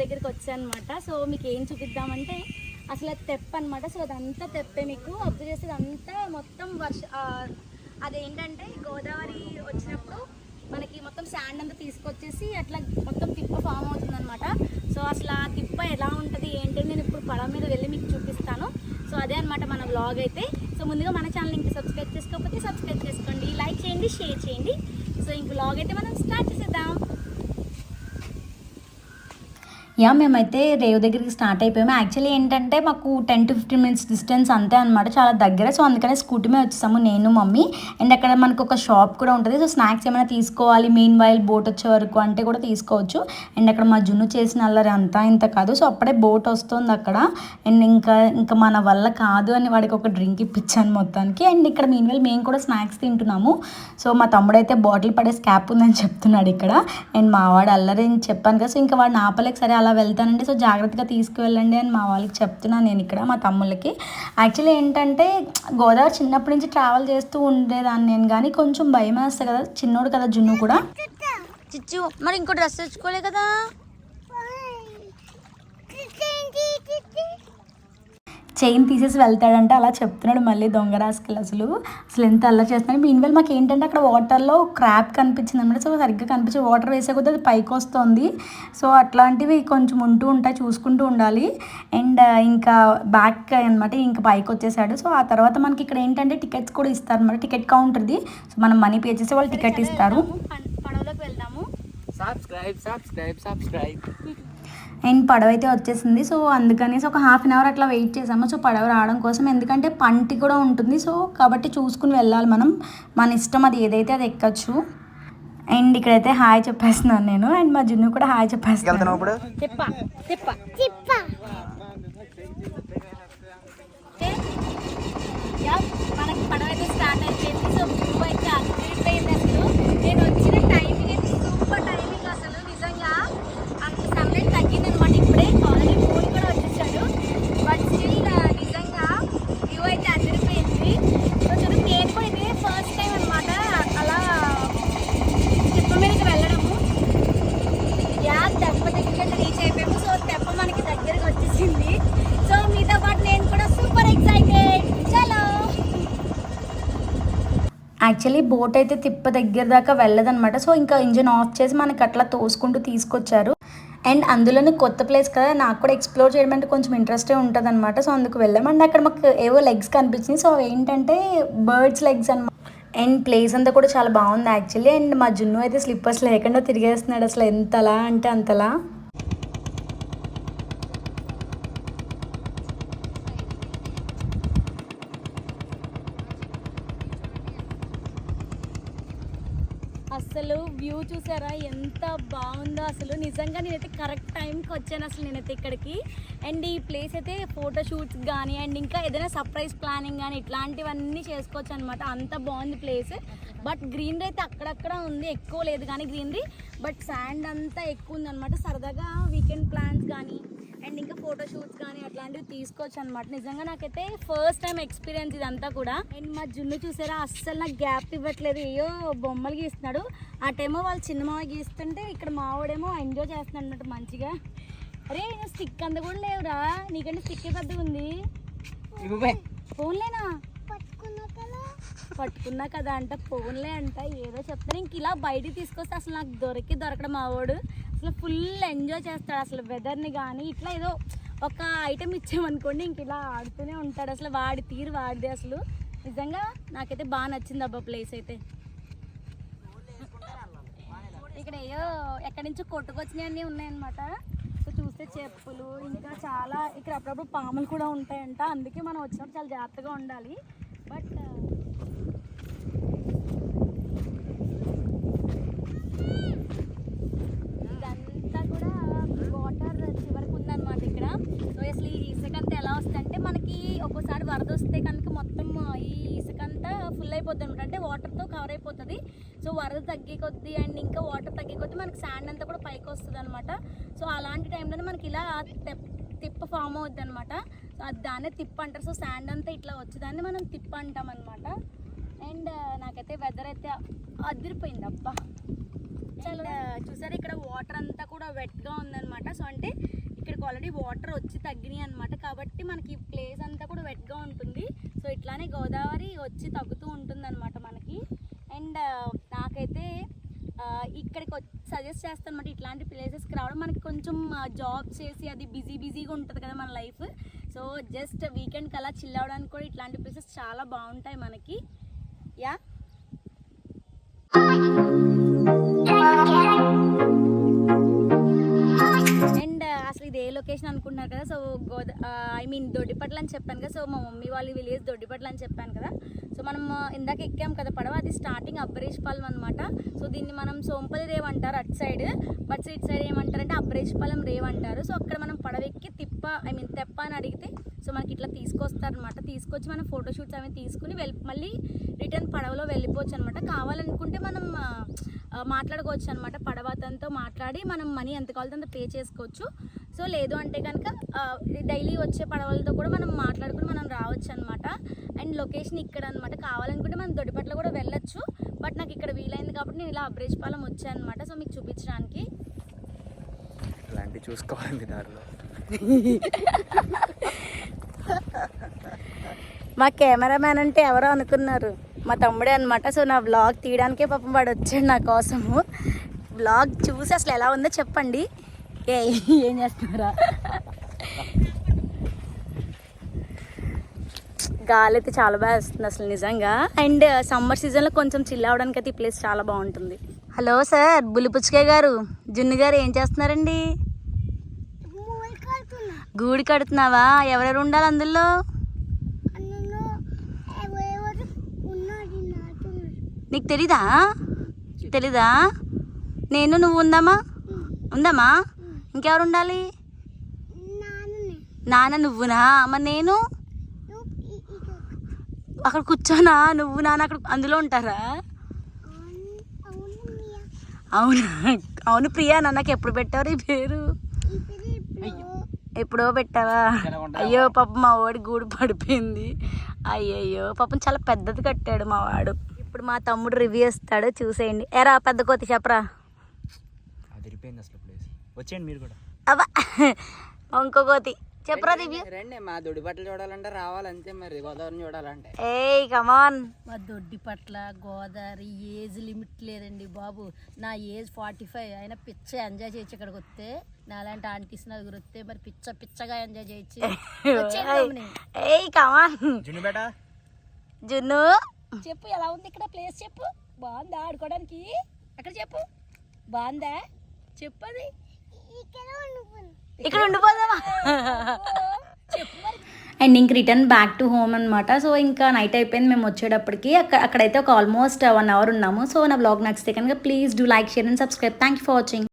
దగ్గరికి అనమాట సో మీకు ఏం చూపిద్దామంటే అసలు అది తెప్ప అనమాట సో అదంతా తెప్పే మీకు అబ్జర్వ్ చేసేది అంతా మొత్తం వర్ష అదేంటంటే గోదావరి వచ్చినప్పుడు మనకి మొత్తం శాండ్ అంతా తీసుకొచ్చేసి అట్లా మొత్తం తిప్ప ఫామ్ అవుతుంది అనమాట సో అసలు ఆ తిప్ప ఎలా ఉంటుంది ఏంటి నేను ఇప్పుడు పడవ మీద వెళ్ళి మీకు చూపిస్తాను. సో అదే అనమాట మన బ్లాగ్ అయితే. సో ముందుగా మన ఛానల్ ఇంకా సబ్స్క్రైబ్ చేసుకోకపోతే సబ్స్క్రైబ్ చేసుకోండి. లైక్ చేయండి షేర్ చేయండి. సో ఇంక బ్లాగ్ అయితే మనం స్టార్ట్ చేసేద్దాం. యా మేమైతే రేవు దగ్గరికి స్టార్ట్ అయిపోయాము. యాక్చువల్లీ ఏంటంటే మాకు ten to fifteen minutes distance అంతే అనమాట చాలా దగ్గర. సో అందుకనే స్కూటీ మీద వచ్చేసాము నేను మమ్మీ. అండ్ అక్కడ మనకు ఒక షాప్ కూడా ఉంటుంది. సో స్నాక్స్ ఏమైనా తీసుకోవాలి? మెయిన్ వైల్ బోట్ వచ్చే వరకు అంటే కూడా తీసుకోవచ్చు. అండ్ అక్కడ మా జున్ను చేసిన అల్లరి అంతా ఇంత కాదు. సో అప్పుడే బోట్ వస్తుంది అక్కడ. అండ్ ఇంకా ఇంకా మన వల్ల కాదు అని వాడికి ఒక డ్రింక్ ఇప్పించాను మొత్తానికి. అండ్ ఇక్కడ మెయిన్ వైల్ మేము కూడా స్నాక్స్ తింటున్నాము. సో మా తమ్ముడైతే బాటిల్ పడే స్కాప్ ఉందని చెప్తున్నాడు ఇక్కడ. అండ్ మా వాడు అల్లరి అని చెప్పాను కదా. సో ఇంకా వాడిని ఆపలేక సరే అలా వెళ్తానండి. సో జాగ్రత్తగా తీసుకువెళ్ళండి అని మా వాళ్ళకి చెప్తున్నాను నేను ఇక్కడ మా తమ్ముళ్ళకి. యాక్చువల్లీ ఏంటంటే గోదావరి చిన్నప్పటి నుంచి ట్రావెల్ చేస్తూ ఉండేదాన్ని నేను కానీ కొంచెం భయం వేస్తా కదా చిన్నోడు కదా జున్ను కూడా. చిచ్చు మరి ఇంకో డ్రెస్ తెచ్చుకోలే కదా. చైన్ తీసేసి వెళ్తాడంటే అలా చెప్తున్నాడు మళ్ళీ దొంగ రాసుకెళ్ళి అసలు. అసలు ఎంత అలా చేస్తున్నాడు. మీన్వల్ మాకు ఏంటంటే అక్కడ వాటర్లో క్రాప్ కనిపించింది అనమాట సో సరిగ్గా కనిపించి వాటర్ వేసే కొద్దీ అది పైకి వస్తుంది. సో అట్లాంటివి కొంచెం ఉంటూ ఉంటాయి చూసుకుంటూ ఉండాలి. అండ్ uh, ఇంకా బ్యాక్ అనమాట ఇంకా పైకి వచ్చేసాడు. సో ఆ తర్వాత మనకి ఇక్కడ ఏంటంటే టికెట్స్ కూడా ఇస్తారు అనమాట టికెట్ కౌంటర్ది సో మనం మనీ పే చేసి వాళ్ళు టికెట్ ఇస్తారు. పడవలోకి వెళ్దాము subscribe subscribe subscribe. అండ్ పడవ అయితే వచ్చేసింది. సో అందుకనేసి ఒక హాఫ్ అన్ అవర్ అట్లా వెయిట్ చేసాము. సో పడవ రావడం కోసం ఎందుకంటే పంటి కూడా ఉంటుంది. సో కాబట్టి చూసుకుని వెళ్ళాలి మనం. మన ఇష్టం అది ఏదైతే అది ఎక్కచ్చు. అండ్ ఇక్కడైతే హాయ్ చెప్పేస్తున్నాను నేను. అండ్ మా జున్ను కూడా హాయ్ చెప్పేస్తున్నాను మనకి పడవ అయితే స్టార్ట్ అయిపోయింది. సో అయితే అదిరిపోయింది అసలు నేను వచ్చిన టైమింగ్ అయితే సూపర్ టైమింగ్ అసలు నిజంగా అంత సన్లైట్ తగ్గింది అనమాట ఇప్పుడే ఆల్రెడీ ఫోన్ కూడా వచ్చేసాడు బట్ స్టిల్ నిజంగా వ్యూ అయితే అదిరిపోయింది సో చూడు నేను కూడా ఇదే ఫస్ట్ టైం అనమాట అలా తిప్ప మీదకి వెళ్ళడము యా తెప్ప దగ్గరికి రీచ్ అయిపోయాము సో తెప్ప మనకి దగ్గరకు వచ్చేసింది సో మీతో పాటు నేను కూడా సూపర్ ఎక్సైటెడ్ చలో యాక్చువల్లీ బోట్ అయితే తిప్ప దగ్గర దాకా వెళ్ళదన్నమాట. సో ఇంకా ఇంజిన్ ఆఫ్ చేసి మనకి అట్లా తోసుకుంటూ తీసుకొచ్చారు. అండ్ అందులోనే కొత్త ప్లేస్ కదా నాకు కూడా ఎక్స్ప్లోర్ చేయడం అంటే కొంచెం ఇంట్రెస్టే ఉంటుంది అనమాట సో అందుకు వెళ్ళాం. అండ్ అక్కడ మాకు ఏవో లెగ్స్ కనిపించినాయి. సో ఏంటంటే బర్డ్స్ లెగ్స్ అనమాట అండ్ ప్లేస్ అంతా కూడా చాలా బాగుంది యాక్చువల్లీ అండ్ మా జున్ను అయితే స్లిప్పర్స్ లేకుండా తిరిగేస్తున్నాడు అసలు. ఎంతలా అంటే అంతలా. అసలు వ్యూ చూసారా? ఎంత బాగుందో అసలు. నిజంగా నేనైతే కరెక్ట్ టైంకి వచ్చాను అసలు నేనైతే ఇక్కడికి. అండ్ ఈ ప్లేస్ అయితే ఫోటోషూట్స్ కానీ అండ్ ఇంకా ఏదైనా సర్ప్రైజ్ ప్లానింగ్ కానీ ఇట్లాంటివన్నీ చేసుకోవచ్చు అనమాట అంత బాగుంది ప్లేస్ బట్ గ్రీనరీ అయితే అక్కడక్కడ ఉంది. ఎక్కువ లేదు కానీ గ్రీనరీ బట్ శాండ్ అంతా ఎక్కువ ఉంది సరదాగా వీకెండ్ ప్లాన్స్ కానీ ఇంకా ఫోటో షూట్స్ కానీ అట్లాంటివి తీసుకోవచ్చు అనమాట నిజంగా నాకైతే ఫస్ట్ టైం ఎక్స్పీరియన్స్ ఇదంతా కూడా. అండ్ మా జున్ను చూసారా? అస్సలు నాకు గ్యాప్ ఇవ్వట్లేదు. ఏయో బొమ్మలు గీస్తున్నాడు. అటేమో వాళ్ళు చిన్న మావ గీస్తుంటే ఇక్కడ మావాడేమో ఎంజాయ్ చేస్తున్నాడు అనమాట మంచిగా. అరే నువ్వు స్టిక్ అంత కూడా లేవురా. నీకంటే స్టిక్ పెద్దగా ఉంది ఫోన్లేనా పట్టుకున్నా కదా అంట ఫోన్లే అంట ఏదో చెప్తాను ఇంక ఇలా బయటికి తీసుకొస్తే అసలు నాకు దొరికి దొరకడం మావాడు అసలు ఫుల్ ఎంజాయ్ చేస్తాడు అసలు వెదర్ని కానీ ఇట్లా ఏదో ఒక ఐటెం ఇచ్చామనుకోండి ఇంక ఇలా ఆడుతూనే ఉంటాడు. అసలు వాడి తీరు వాడిదే అసలు. నిజంగా నాకైతే బాగా నచ్చింది అబ్బా ప్లేస్ అయితే. ఇక్కడ ఏయో ఎక్కడి నుంచో కొట్టుకొచ్చినవన్నీ ఉన్నాయన్నమాట. సో చూస్తే చెప్పులు ఇంకా చాలా ఇక్కడ అప్పుడప్పుడు పాములు కూడా ఉంటాయంట. అందుకే మనం వచ్చినప్పుడు చాలా జాగ్రత్తగా ఉండాలి బట్ ఇదంతా కూడా వాటర్ చివరికి ఉందన్నమాట ఇక్కడ సో అసలు ఈ ఇసుక అంతా ఎలా వస్తుందంటే మనకి ఒక్కోసారి వరద వస్తే కనుక మొత్తం ఈ ఇసుక అంతా ఫుల్ అయిపోద్ది అనమాట అంటే వాటర్తో కవర్ అయిపోతుంది. సో వరద తగ్గే కొద్దీ అండ్ ఇంకా వాటర్ తగ్గే కొద్దీ మనకి శాండ్ అంతా కూడా పైకి వస్తుంది అనమాట సో అలాంటి టైంలో మనకి ఇలా తెప్- తిప్ప ఫామ్ అవుద్ది అనమాట సో అది దాన్నే తిప్ప అంటారు. సో శాండ్ అంతా ఇట్లా వచ్చేదాన్ని మనం తిప్ప అంటాం అనమాట అండ్ నాకైతే వెదర్ అయితే అదిరిపోయింది. అబ్బా! చాలా చూసారు? ఇక్కడ వాటర్ అంతా కూడా వెట్గా ఉందన్నమాట. సో అంటే ఇక్కడికి ఆల్రెడీ వాటర్ వచ్చి తగ్గినాయి అనమాట కాబట్టి మనకి ప్లేస్ అంతా కూడా వెట్గా ఉంటుంది. సో ఇట్లానే గోదావరి వచ్చి తగ్గుతూ ఉంటుంది అనమాట మనకి అండ్ uh, నాకైతే uh, ఇక్కడికి సజెస్ట్ చేస్తాను అనమాట ఇట్లాంటి ప్లేసెస్కి రావడం. మనకి కొంచెం uh, జాబ్ చేసి అది బిజీ బిజీగా ఉంటుంది కదా మన లైఫ్ సో జస్ట్ వీకెండ్కి అలా చిల్ అవడానికి కూడా ఇట్లాంటి ప్లేసెస్ చాలా బాగుంటాయి మనకి. యా లొకేషన్ అనుకుంటున్నారు కదా సో గోదా ఐ మీన్ దొడ్డిపట్ల అని చెప్పాను కదా సో మా మమ్మీ వాళ్ళు విలేజ్ దొడ్డిపట్ల అని చెప్పాను కదా సో మనం ఇందాక ఎక్కాం కదా పడవ అది స్టార్టింగ్ అబ్బరేష్పాలెం అనమాట సో దీన్ని మనం సోంపల్లి రేవ్ అంటారు అటు సైడ్ బట్ ఇటు సైడ్ ఏమంటారంటే అబ్బరేష్పాలెం రేవ్ అంటారు సో అక్కడ మనం పడవ ఎక్కి తిప్ప ఐ మీన్ తెప్ప అని అడిగితే సో మనకి ఇట్లా తీసుకొస్తారనమాట తీసుకొచ్చి మనం ఫోటోషూట్స్ అవి తీసుకుని వెళ్ళి మళ్ళీ రిటర్న్ పడవలో వెళ్ళిపోవచ్చు అనమాట కావాలనుకుంటే మనం మాట్లాడుకోవచ్చు అనమాట పడవ అతనితో మాట్లాడి మనం మనీ ఎంత కావాలో అంత పే చేసుకోవచ్చు సో లేదు అంటే కనుక డైలీ వచ్చే పడవలతో కూడా మనం మాట్లాడుకుని మనం రావచ్చు అనమాట అండ్ లొకేషన్ ఇక్కడ అనమాట కావాలనుకుంటే మనం దొడ్డిపట్ల కూడా వెళ్ళొచ్చు. బట్ నాకు ఇక్కడ వీలైంది కాబట్టి నేను ఇలా అబ్రేజ్పాలెం వచ్చాను అనమాట సో మీకు చూపించడానికి. ఇలాంటివి చూసుకోవాలి దారిలో. మా కెమెరామ్యాన్ అంటే ఎవరో అనుకున్నారు. మా తమ్ముడే అనమాట సో నా వ్లాగ్ తీయడానికే పాపం వాడు వచ్చాడు నా కోసము. వ్లాగ్ చూసి అసలు ఎలా ఉందో చెప్పండి. ఏ ఏం చేస్తున్నారా? గాలి అయితే చాలా బాగా వస్తుంది అసలు నిజంగా. అండ్ సమ్మర్ సీజన్లో కొంచెం చిల్ అవడానికి అయితే ఈ ప్లేస్ చాలా బాగుంటుంది. హలో సార్ బుల్లిపుచ్చుకే గారు జున్ను గారు ఏం చేస్తున్నారండి? గూడి కడుతున్నావా? ఎవరెవరు ఉండాలి అందులో? నీకు తెలీదా? తెలీదా? నేను నువ్వు ఉందామా? ఉందామా? ఇంకెవరు ఉండాలి? నాన్న నువ్వునా? మరి నేను? అక్కడ కూర్చోనా? నువ్వు నాన్న అక్కడ అందులో ఉంటారా? అవునా? అవును ప్రియా నాన్నకి ఎప్పుడు పెట్టారు ఈ పేరు? ఎప్పుడో పెట్టావా? అయ్యో పాపం మా వాడి గూడు పడిపోయింది. అయ్యయ్యో పాపం చాలా పెద్దది కట్టాడు మా వాడు. ఇప్పుడు మా తమ్ముడు రివ్యూ ఇస్తాడు చూసేయండి. ఎరా పెద్ద కోతి చెప్పరా? వచ్చేయండి మీరు కూడా. అబ్బా ఇంకో కోతి. చెప్పరా రివ్యూ రండి మా దొడి బట్టలు చూడాలంటే రావాలంతే మరి గోదావరిని చూడాలంటే. ఏయ్ కమాన్ మా దొడ్డి పట్ల గోదావరి ఏజ్ లిమిట్ లేదండి బాబు. నా ఏజ్ ఫార్టీ ఫైవ్. అయినా పిచ్చ ఎంజాయ్ చేయొచ్చు ఇక్కడికి వస్తే. నాలాంటి ఆంటీస్ నలుగురు వస్తే మరి పిచ్చ పిచ్చగా ఎంజాయ్ చేయొచ్చు. కమాన్ జున్ను బేటా. జున్ను. చెప్పు ఎలా ఉంది ఇక్కడ ప్లేస్ చెప్పు. బాగుందా ఆడుకోవడానికి? అక్కడ చెప్పు? బాగుందా? చెప్పు అది. ఇక్కడ ఉండిపోదామా? అండ్ ఇంక రిటర్న్ బ్యాక్ టు హోమ్ అనమాట సో ఇంకా నైట్ అయిపోయింది మేము వచ్చేటప్పటికి. అక్కడ అక్కడైతే ఒక ఆల్మోస్ట్ వన్ అవర్ ఉన్నాము. సో నా బ్లాగ్ నచ్చితే కనుక please do like share and subscribe. Thank you for watching